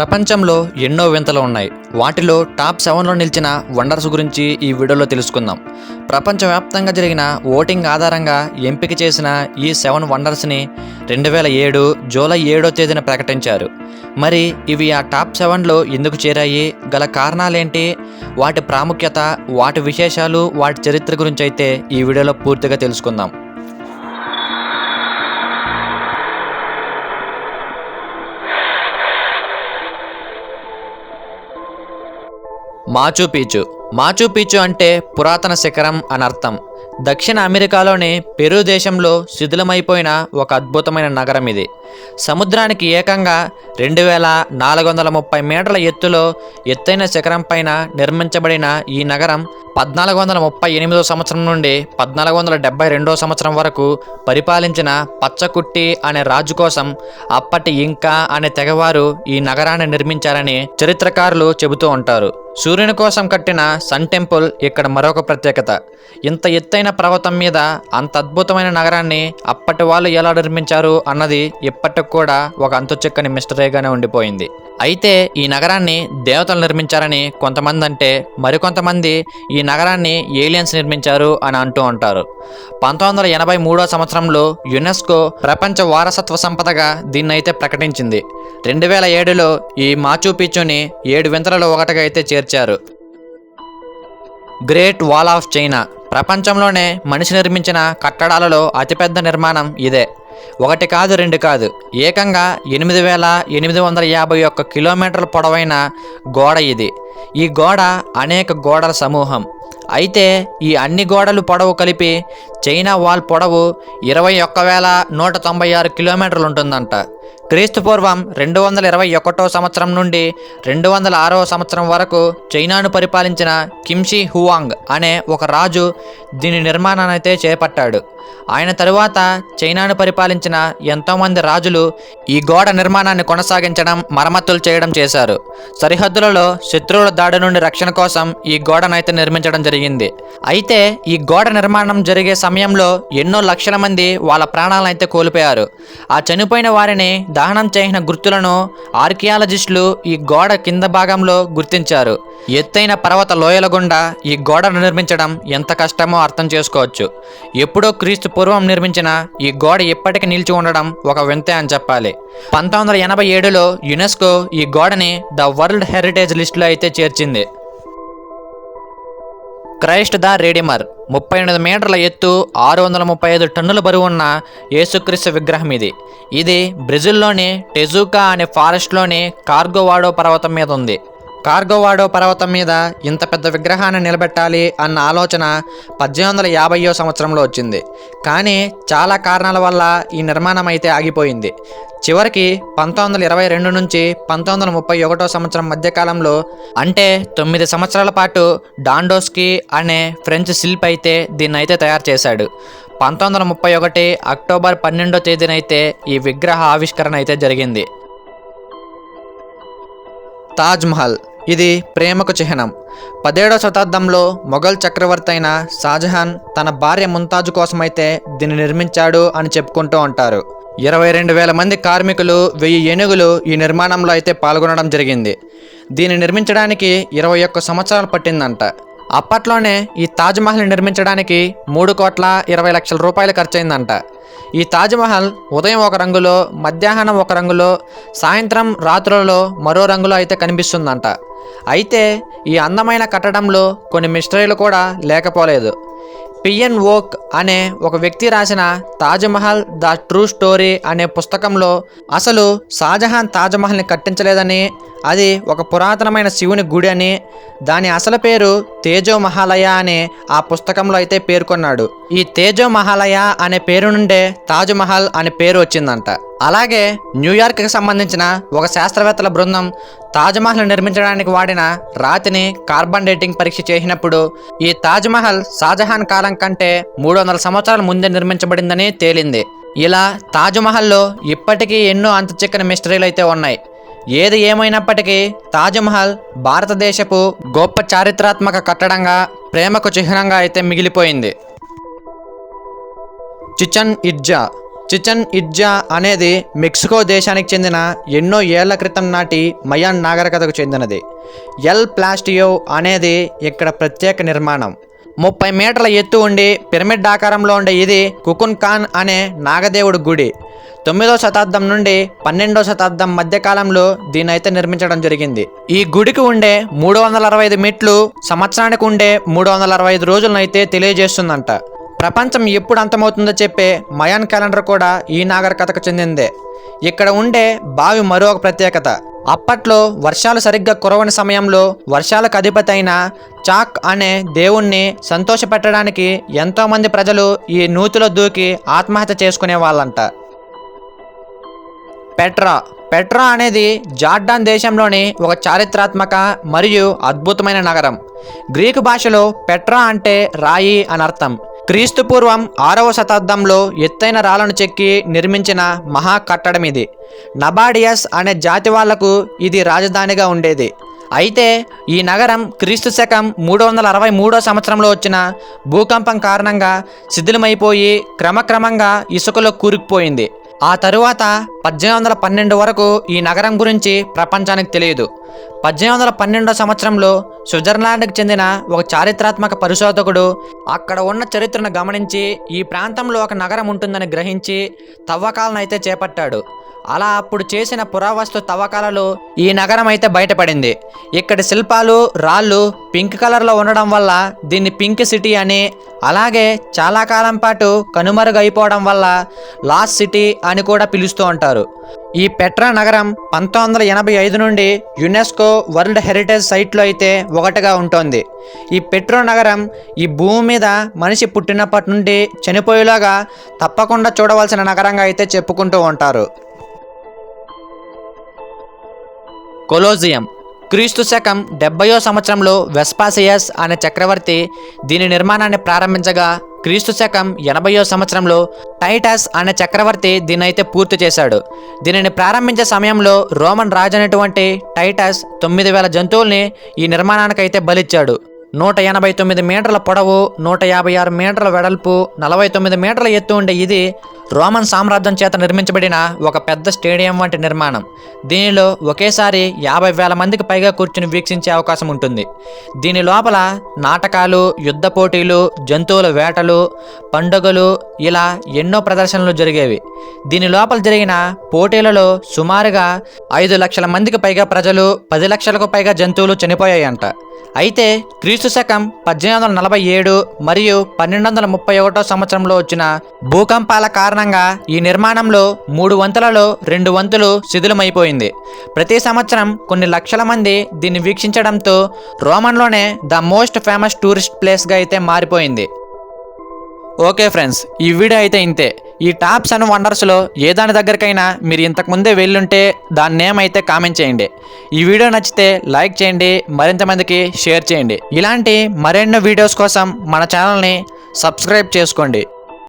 ప్రపంచంలో ఎన్నో వింతలు ఉన్నాయి. వాటిలో టాప్ సెవెన్లో నిలిచిన వండర్స్ గురించి ఈ వీడియోలో తెలుసుకుందాం. ప్రపంచవ్యాప్తంగా జరిగిన ఓటింగ్ ఆధారంగా ఎంపిక చేసిన ఈ సెవెన్ వండర్స్ని రెండు వేల ఏడు జూలై ఏడో తేదీన ప్రకటించారు. మరి ఇవి ఆ టాప్ సెవెన్లో ఎందుకు చేరాయి? గల కారణాలేంటి? వాటి ప్రాముఖ్యత వాటి విశేషాలు వాటి చరిత్ర గురించి అయితే ఈ వీడియోలో పూర్తిగా తెలుసుకుందాం. 马丘比丘。మాచుపీచు అంటే పురాతన శిఖరం అని అర్థం. దక్షిణ అమెరికాలోని పెరు దేశంలో శిథిలమైపోయిన ఒక అద్భుతమైన నగరం ఇది. సముద్రానికి ఏకంగా రెండు వేల నాలుగు వందల ముప్పై మీటర్ల ఎత్తులో ఎత్తైన శిఖరం పైన నిర్మించబడిన ఈ నగరం పద్నాలుగు వందల ముప్పై ఎనిమిదో సంవత్సరం నుండి పద్నాలుగు వందల డెబ్బై రెండో సంవత్సరం వరకు పరిపాలించిన పచ్చకుట్టి అనే రాజు కోసం అప్పటి ఇంకా అనే తెగవారు ఈ నగరాన్ని నిర్మించారని చరిత్రకారులు చెబుతూ ఉంటారు. సూర్యుని కోసం కట్టిన సన్ టెంపుల్ ఇక్కడ మరొక ప్రత్యేకత. ఇంత ఎత్తైన పర్వతం మీద అంత అద్భుతమైన నగరాన్ని అప్పటి వాళ్ళు ఎలా నిర్మించారు అన్నది ఇప్పటికి కూడా ఒక అంతుచిక్కని మిస్టరీగానే ఉండిపోయింది. అయితే ఈ నగరాన్ని దేవతలు నిర్మించారని కొంతమంది అంటే మరికొంతమంది ఈ నగరాన్ని ఏలియన్స్ నిర్మించారు అని అంటూ ఉంటారు. పంతొమ్మిది వందల ఎనభై మూడో సంవత్సరంలో యునెస్కో ప్రపంచ వారసత్వ సంపదగా దీన్నైతే ప్రకటించింది. రెండు వేల ఏడులో ఈ మాచు పిచ్చుని ఏడు వింతలలో ఒకటిగా అయితే చేర్చారు. Great Wall of China. ప్రపంచంలోనే మనిషి నిర్మించిన కట్టడాలలో అతిపెద్ద నిర్మాణం ఇదే. ఒకటి కాదు రెండు కాదు. ఏకంగా ఎనిమిది వేల ఎనిమిది వందల యాభై ఒక్క కిలోమీటర్ల పొడవైన గోడ ఇది. ఈ గోడ అనేక గోడల సమూహం. అయితే ఈ అన్ని గోడలు పొడవు కలిపి చైనా వాల్ పొడవు ఇరవై ఒక్క వేల నూట తొంభై ఆరు కిలోమీటర్లు ఉంటుందంట. క్రీస్తు పూర్వం రెండు వందల ఇరవై ఒకటో సంవత్సరం నుండి రెండు వందల ఆరో సంవత్సరం వరకు చైనాను పరిపాలించిన కిమ్షి హువాంగ్ అనే ఒక రాజు దీని నిర్మాణాన్ని అయితే చేపట్టాడు. ఆయన తరువాత చైనాను పరిపాలించిన ఎంతోమంది రాజులు ఈ గోడ నిర్మాణాన్ని కొనసాగించడం మరమ్మతులు చేయడం చేశారు. సరిహద్దులలో శత్రువుల దాడి నుండి రక్షణ కోసం ఈ గోడనైతే నిర్మించడం జరిగింది. అయితే ఈ గోడ నిర్మాణం జరిగే సమయంలో ఎన్నో లక్షల మంది వాళ్ళ ప్రాణాలను అయితే కోల్పోయారు. ఆ చనిపోయిన వారిని దహనం చేసిన గుర్తులను ఆర్కియాలజిస్టులు ఈ గోడ కింద భాగంలో గుర్తించారు. ఎత్తైన పర్వత లోయల గుండా ఈ గోడను నిర్మించడం ఎంత కష్టమో అర్థం చేసుకోవచ్చు. ఎప్పుడో క్రీస్తు పూర్వం నిర్మించిన ఈ గోడ ఇప్పటికీ నిలిచి ఉండడం ఒక వింతే అని చెప్పాలి. పంతొమ్మిది వందల ఎనభై ఏడులో యునెస్కో ఈ గోడని ద వరల్డ్ హెరిటేజ్ లిస్టులో అయితే చేర్చింది. క్రైస్ట్ ద రెడిమర్ ముప్పై ఎనిమిది మీటర్ల ఎత్తు ఆరు వందల ముప్పై ఐదు టన్నుల బరువు ఉన్న యేసుక్రీస్తు విగ్రహం ఇది. ఇది బ్రెజిల్లోని టెజుకా అనే ఫారెస్ట్లోని కార్గోవాడో పర్వతం మీద ఉంది. కార్గోవాడో పర్వతం మీద ఇంత పెద్ద విగ్రహాన్ని నిలబెట్టాలి అన్న ఆలోచన పద్దెనిమిది వందల యాభైయో సంవత్సరంలో వచ్చింది. కానీ చాలా కారణాల వల్ల ఈ నిర్మాణం అయితే ఆగిపోయింది. చివరికి పంతొమ్మిది వందల ఇరవై రెండు నుంచి పంతొమ్మిది వందల ముప్పై ఒకటో సంవత్సరం మధ్యకాలంలో అంటే తొమ్మిది సంవత్సరాల పాటు డాండోస్కి అనే ఫ్రెంచ్ శిల్పి అయితే దీన్ని అయితే తయారు చేశాడు. పంతొమ్మిది వందల ముప్పై ఒకటి అక్టోబర్ పన్నెండో తేదీనైతే ఈ విగ్రహ ఆవిష్కరణ అయితే జరిగింది. తాజ్మహల్ ఇది ప్రేమకు చిహ్నం. పదిహేడవ శతాబ్దంలో మొఘల్ చక్రవర్తి అయిన షాజహాన్ తన భార్య ముంతాజు కోసమైతే దీన్ని నిర్మించాడు అని చెప్పుకుంటూ ఉంటారు. ఇరవై రెండు వేల మంది కార్మికులు వెయ్యి ఏనుగులు ఈ నిర్మాణంలో అయితే పాల్గొనడం జరిగింది. దీన్ని నిర్మించడానికి ఇరవై ఒక్క సంవత్సరాలు పట్టిందంట. అప్పట్లోనే ఈ తాజ్మహల్ని నిర్మించడానికి మూడు కోట్ల ఇరవై లక్షల రూపాయలు ఖర్చయిందంట. ఈ తాజ్మహల్ ఉదయం ఒక రంగులో మధ్యాహ్నం ఒక రంగులో సాయంత్రం రాత్రులలో మరో రంగులో అయితే కనిపిస్తుందంట. అయితే ఈ అందమైన కట్టడంలో కొన్ని మిస్టరీలు కూడా లేకపోలేదు. పిఎన్ ఓక్ అనే ఒక వ్యక్తి రాసిన తాజ్మహల్ ద ట్రూ స్టోరీ అనే పుస్తకంలో అసలు షాజహాన్ తాజ్మహల్ని కట్టించలేదని అది ఒక పురాతనమైన శివుని గుడి అని దాని అసలు పేరు తేజో మహాలయ అని ఆ పుస్తకంలో అయితే పేర్కొన్నాడు. ఈ తేజో మహాలయ అనే పేరు నుండే తాజ్మహల్ అనే పేరు వచ్చిందంట. అలాగే న్యూయార్క్కి సంబంధించిన ఒక శాస్త్రవేత్తల బృందం తాజ్మహల్ నిర్మించడానికి వాడిన రాతిని కార్బన్ డేటింగ్ పరీక్ష చేసినప్పుడు ఈ తాజ్మహల్ షాజహాన్ కాలం కంటే మూడు వందల సంవత్సరాల ముందే నిర్మించబడిందని తేలింది. ఇలా తాజ్మహల్లో ఇప్పటికీ ఎన్నో అంత చిక్కని మిస్టరీలు అయితే ఉన్నాయి. ఏది ఏమైనప్పటికీ తాజ్మహల్ భారతదేశపు గొప్ప చారిత్రాత్మక కట్టడంగా ప్రేమకు చిహ్నంగా అయితే మిగిలిపోయింది. చిచన్ ఇర్జా చిచెన్ ఇడ్జా అనేది మెక్సికో దేశానికి చెందిన ఎన్నో ఏళ్ళ క్రితం నాటి మయాన్ నాగరికతకు చెందినది. ఎల్ ప్లాస్టియో అనేది ఇక్కడ ప్రత్యేక నిర్మాణం. ముప్పై మీటర్ల ఎత్తు ఉండి పిరమిడ్ ఆకారంలో ఉండే ఇది కుకున్ ఖాన్ అనే నాగదేవుడి గుడి. తొమ్మిదో శతాబ్దం నుండి పన్నెండో శతాబ్దం మధ్యకాలంలో దీని అయితే నిర్మించడం జరిగింది. ఈ గుడికి ఉండే మూడు వందల అరవై ఐదు మెట్లు సంవత్సరానికి ఉండే మూడు వందల అరవై ఐదు రోజులను అయితే తెలియజేస్తుందంట. ప్రపంచం ఎప్పుడు అంతమవుతుందో చెప్పే మయాన్ క్యాలెండర్ కూడా ఈ నాగరికతకు చెందిందే. ఇక్కడ ఉండే బావి మరో ఒక ప్రత్యేకత. అప్పట్లో వర్షాలు సరిగ్గా కురవని సమయంలో వర్షాలకు అధిపతి అయిన చాక్ అనే దేవుణ్ణి సంతోషపెట్టడానికి ఎంతోమంది ప్రజలు ఈ నూతిలో దూకి ఆత్మహత్య చేసుకునే వాళ్ళంట. పెట్రా. పెట్రా అనేది జార్డాన్ దేశంలోని ఒక చారిత్రాత్మక మరియు అద్భుతమైన నగరం. గ్రీకు భాషలో పెట్రా అంటే రాయి అని అర్థం. క్రీస్తుపూర్వం ఆరవ శతాబ్దంలో ఎత్తైన రాళ్ళను చెక్కి నిర్మించిన మహా కట్టడం ఇది. నబాడియస్ అనే జాతి వాళ్ళకు ఇది రాజధానిగా ఉండేది. అయితే ఈ నగరం క్రీస్తు శకం మూడు వందల అరవై మూడో సంవత్సరంలో వచ్చిన భూకంపం కారణంగా శిథిలమైపోయి క్రమక్రమంగా ఇసుకలో కూరుకుపోయింది. ఆ తరువాత పద్దెనిమిది వందల పన్నెండు వరకు ఈ నగరం గురించి ప్రపంచానికి తెలియదు. పద్దెనిమిది వందల పన్నెండో సంవత్సరంలో స్విట్జర్లాండ్కి చెందిన ఒక చారిత్రాత్మక పరిశోధకుడు అక్కడ ఉన్న చరిత్రను గమనించి ఈ ప్రాంతంలో ఒక నగరం ఉంటుందని గ్రహించి తవ్వకాలను అయితే చేపట్టాడు. అలా అప్పుడు చేసిన పురావస్తు తవ్వకాలలో ఈ నగరం అయితే బయటపడింది. ఇక్కడి శిల్పాలు రాళ్ళు పింక్ కలర్లో ఉండడం వల్ల దీన్ని పింక్ సిటీ అని అలాగే చాలా కాలం పాటు కనుమరుగైపోవడం వల్ల లాస్ట్ సిటీ అని కూడా పిలుస్తూ ఉంటారు. ఈ పెట్రా నగరం పంతొమ్మిది వందల ఎనభై ఐదు నుండి యునెస్కో వరల్డ్ హెరిటేజ్ సైట్లో అయితే ఒకటిగా ఉంటుంది. ఈ పెట్రో నగరం ఈ భూమి మీద మనిషి పుట్టినప్పటి నుండి చనిపోయేలాగా తప్పకుండా చూడవలసిన నగరంగా అయితే చెప్పుకుంటూ ఉంటారు. కొలోజియం. క్రీస్తు శకం డెబ్బయో సంవత్సరంలో వెస్పాసియస్ అనే చక్రవర్తి దీని నిర్మాణాన్ని ప్రారంభించగా క్రీస్తు శకం ఎనభయో సంవత్సరంలో టైటస్ అనే చక్రవర్తి దీనైతే పూర్తి చేశాడు. దీనిని ప్రారంభించే సమయంలో రోమన్ రాజు అనేటువంటి టైటస్ తొమ్మిది వేల జంతువుల్ని ఈ నిర్మాణానికి అయితే బలిచ్చాడు. నూట ఎనభై తొమ్మిది మీటర్ల పొడవు నూట యాభై ఆరు మీటర్ల వెడల్పు నలభై తొమ్మిది మీటర్ల ఎత్తు ఉండే ఇది రోమన్ సామ్రాజ్యం చేత నిర్మించబడిన ఒక పెద్ద స్టేడియం వంటి నిర్మాణం. దీనిలో ఒకేసారి యాభై వేల మందికి పైగా కూర్చుని వీక్షించే అవకాశం ఉంటుంది. దీని లోపల నాటకాలు యుద్ధ పోటీలు జంతువుల వేటలు పండుగలు ఇలా ఎన్నో ప్రదర్శనలు జరిగేవి. దీని లోపల జరిగిన పోటీలలో సుమారుగా ఐదు లక్షల మందికి పైగా ప్రజలు పది లక్షలకు పైగా జంతువులు చనిపోయాయంట. అయితే క్రీస్తు శకం పద్దెనిమిది వందల నలభై ఏడు మరియు పన్నెండు వందల ముప్పై ఒకటో సంవత్సరంలో వచ్చిన భూకంపాల కారణం కారణంగా ఈ నిర్మాణంలో మూడు వంతులలో రెండు వంతులు శిథిలమైపోయింది. ప్రతి సంవత్సరం కొన్ని లక్షల మంది దీన్ని వీక్షించడంతో రోమన్లోనే ద మోస్ట్ ఫేమస్ టూరిస్ట్ ప్లేస్గా అయితే మారిపోయింది. ఓకే ఫ్రెండ్స్ ఈ వీడియో అయితే ఇంతే. ఈ టాప్స్ అండ్ వండర్స్లో ఏ దాని దగ్గరకైనా మీరు ఇంతకు ముందే వెళ్ళుంటే దాని నేమ్ అయితే కామెంట్ చేయండి. ఈ వీడియో నచ్చితే లైక్ చేయండి మరింత మందికి షేర్ చేయండి. ఇలాంటి మరెన్నో వీడియోస్ కోసం మన ఛానల్ని సబ్స్క్రైబ్ చేసుకోండి.